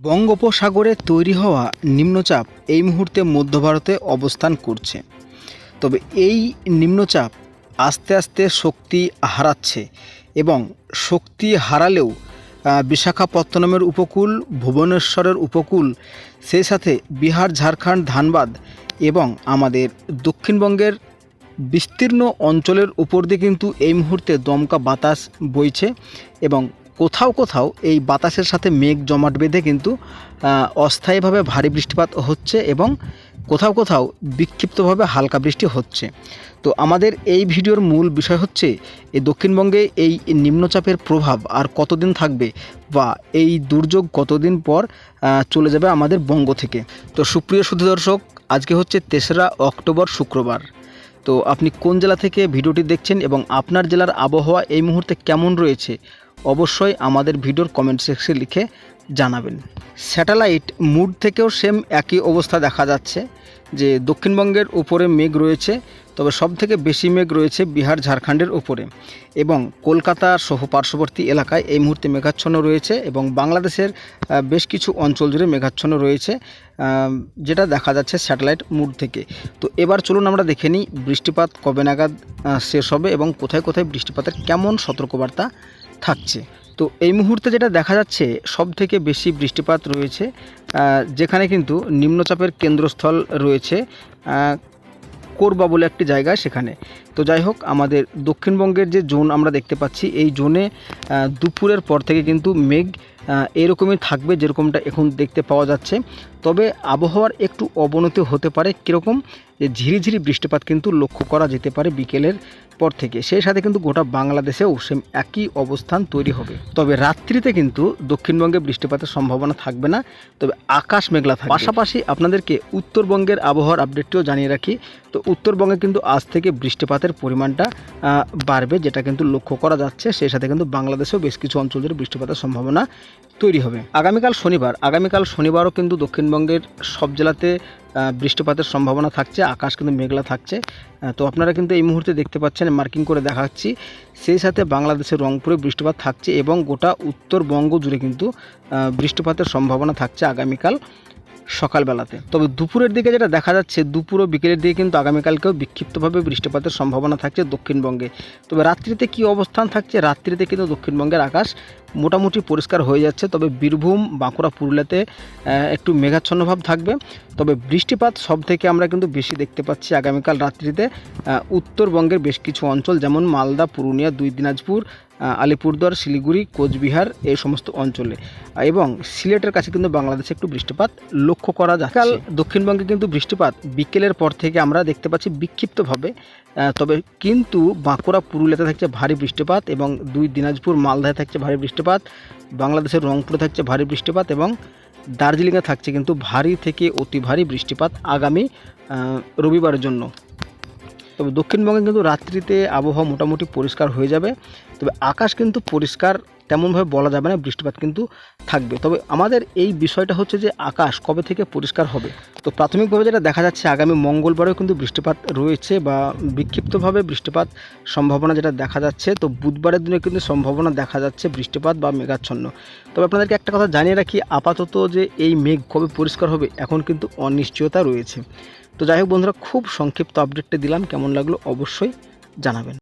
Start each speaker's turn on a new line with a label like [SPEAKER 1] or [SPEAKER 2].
[SPEAKER 1] বঙ্গোপসাগরে তৈরি হওয়া নিম্নচাপ এই মুহূর্তে মধ্য ভারতে অবস্থান করছে। তবে এই নিম্নচাপ আস্তে আস্তে শক্তি হারাচ্ছে এবং শক্তি হারালেও বিশাখাপত্তনমের উপকূল, ভুবনেশ্বরের উপকূল, সেই সাথে বিহার, ঝাড়খণ্ড, ধানবাদ এবং আমাদের দক্ষিণবঙ্গের বিস্তীর্ণ অঞ্চলের উপর দিয়ে কিন্তু এই মুহূর্তে দমকা বাতাস বইছে এবং কোথাও কোথাও এই বাতাসের সাথে মেঘ জমাট বেঁধে কিন্তু অস্থায়ীভাবে ভারী বৃষ্টিপাত হচ্ছে এবং কোথাও কোথাও বিক্ষিপ্তভাবে হালকা বৃষ্টি হচ্ছে। তো আমাদের এই ভিডিওর মূল বিষয় হচ্ছে এই দক্ষিণবঙ্গে এই নিম্নচাপের প্রভাব আর কতদিন থাকবে বা এই দুর্যোগ কতদিন পর চলে যাবে আমাদের বঙ্গ থেকে। তো সুপ্রিয় সুধী দর্শক, আজকে হচ্ছে তেসরা অক্টোবর শুক্রবার। তো আপনি কোন জেলা থেকে ভিডিওটি দেখছেন এবং আপনার জেলার আবহাওয়া এই মুহূর্তে কেমন রয়েছে? অবশ্যই আমাদের ভিডিওর কমেন্ট সেকশনে লিখে জানাবেন। স্যাটেলাইট মুড থেকেও সেম একই অবস্থা দেখা যাচ্ছে, যে দক্ষিণবঙ্গের উপরে মেঘ রয়েছে, তবে সব থেকে বেশি মেঘ রয়েছে বিহার, ঝাড়খণ্ডের উপরে। এবং কলকাতা সহ পার্শ্ববর্তী এলাকায় এই মুহূর্তে মেঘাচ্ছন্ন রয়েছে এবং বাংলাদেশের বেশ কিছু অঞ্চল জুড়ে মেঘাচ্ছন্ন রয়েছে যেটা দেখা যাচ্ছে স্যাটেলাইট মুড থেকে। তো এবার চলুন আমরা দেখে নিই বৃষ্টিপাত কবে নাগাদ শেষ হবে এবং কোথায় কোথায় বৃষ্টিপাতের কেমন সতর্কবার্তা থাকছে। তো এই মুহূর্তে যেটা দেখা যাচ্ছে সব থেকে বেশি বৃষ্টিপাত রয়েছে যেখানে কিন্তু নিম্নচাপের কেন্দ্রস্থল রয়েছে কোরবা বলে একটি জায়গা সেখানে। তো যাই হোক, আমাদের দক্ষিণবঙ্গের যে জোন আমরা দেখতে পাচ্ছি, এই জোনে দুপুরের পর থেকে কিন্তু মেঘ এরকমই থাকবে যেরকমটা এখন দেখতে পাওয়া যাচ্ছে। তবে আবহাওয়ার একটু অবনতি হতে পারে, কীরকম? যে ঝিরিঝিরি বৃষ্টিপাত কিন্তু লক্ষ্য করা যেতে পারে বিকেলের পর থেকে। সেই সাথে কিন্তু গোটা বাংলাদেশেও সেম একই অবস্থান তৈরি হবে। তবে রাত্রিতে কিন্তু দক্ষিণবঙ্গে বৃষ্টিপাতের সম্ভাবনা থাকবে না, তবে আকাশ মেঘলা থাকবে। পাশাপাশি আপনাদেরকে উত্তরবঙ্গের আবহাওয়ার আপডেটটিও জানিয়ে রাখি। তো উত্তরবঙ্গে কিন্তু আজ থেকে বৃষ্টিপাতের পরিমাণটা বাড়বে, যেটা কিন্তু লক্ষ্য করা যাচ্ছে। সেই সাথে কিন্তু বাংলাদেশেও বেশ কিছু অঞ্চল জুড়ে বৃষ্টিপাতের সম্ভাবনা তৈরি হবে। আগামীকাল শনিবার, আগামীকাল শনিবারও কিন্তু দক্ষিণবঙ্গের সব জেলাতে বৃষ্টিপাতের সম্ভাবনা থাকছে, আকাশ কিন্তু মেঘলা থাকছে। তো আপনারা কিন্তু এই মুহূর্তে দেখতে পাচ্ছেন, মার্কিং করে দেখাচ্ছি, সেই সাথে বাংলাদেশের রংপুরে বৃষ্টিপাত থাকছে এবং গোটা উত্তরবঙ্গ জুড়ে কিন্তু বৃষ্টিপাতের সম্ভাবনা থাকছে আগামীকাল। সকালবেলাতে। তবে দুপুরের দিকে যেটা দেখা যাচ্ছে, দুপুর ও বিকেলের দিকে কিন্তু আগামীকালকেও বিক্ষিপ্তভাবে বৃষ্টিপাতের সম্ভাবনা থাকছে দক্ষিণবঙ্গে। তবে রাত্রিতে কি অবস্থান থাকছে? রাত্রিতে কিন্তু দক্ষিণবঙ্গের আকাশ মোটামুটি পরিষ্কার হয়ে যাচ্ছে তবে বীরভূম বাঁকুড়া পুরুলিয়াতে একটু মেঘাচ্ছন্ন ভাব থাকবে। তবে বৃষ্টিপাত সব থেকে আমরা কিন্তু বেশি দেখতে পাচ্ছি আগামীকাল রাত্রিতে। উত্তরবঙ্গের বেশ কিছু অঞ্চল যেমন মালদা পুরুলিয়া দুই দিনাজপুর আলিপুরদুয়ার শিলিগুড়ি কোচবিহার এই সমস্ত অঞ্চলে। এবং সিলেটের কাছে কিন্তু বাংলাদেশে একটু বৃষ্টিপাত লক্ষ্য করা যাচ্ছে। কাল দক্ষিণবঙ্গে কিন্তু বৃষ্টিপাত বিকেলের পর থেকে আমরা দেখতে পাচ্ছি বিক্ষিপ্তভাবে। তবে কিন্তু বাঁকুড়া, পুরুলিয়াতে থাকছে ভারী বৃষ্টিপাত এবং দুই দিনাজপুর, মালদায় থাকছে ভারী বৃষ্টিপাত, বাংলাদেশের রংপুরে থাকছে ভারী বৃষ্টিপাত এবং দার্জিলিংয়ে থাকছে কিন্তু ভারী থেকে অতি ভারী বৃষ্টিপাত আগামী রবিবারের জন্য। তবে দক্ষিণবঙ্গে কিন্তু রাত্রিতে আবহাওয়া মোটামুটি পরিষ্কার হয়ে যাবে, তবে আকাশ কিন্তু পরিষ্কার তেমনভাবে বলা যাবে না, বৃষ্টিপাত কিন্তু থাকবে। তবে আমাদের এই বিষয়টা হচ্ছে যে আকাশ কবে থেকে পরিষ্কার হবে? তো প্রাথমিকভাবে যেটা দেখা যাচ্ছে, আগামী মঙ্গলবারেও কিন্তু বৃষ্টিপাত রয়েছে বা বিক্ষিপ্তভাবে বৃষ্টিপাত সম্ভাবনা যেটা দেখা যাচ্ছে, তো বুধবারের দিনে কিন্তু সম্ভাবনা দেখা যাচ্ছে বৃষ্টিপাত বা মেঘাচ্ছন্ন। তবে আপনাদেরকে একটা কথা জানিয়ে রাখি, আপাতত যে এই মেঘ কবে পরিষ্কার হবে, এখন কিন্তু অনিশ্চয়তা রয়েছে। তো যাই হোক বন্ধুরা খুব সংক্ষিপ্ত আপডেটটা দিলাম। কেমন লাগল অবশ্যই জানাবেন।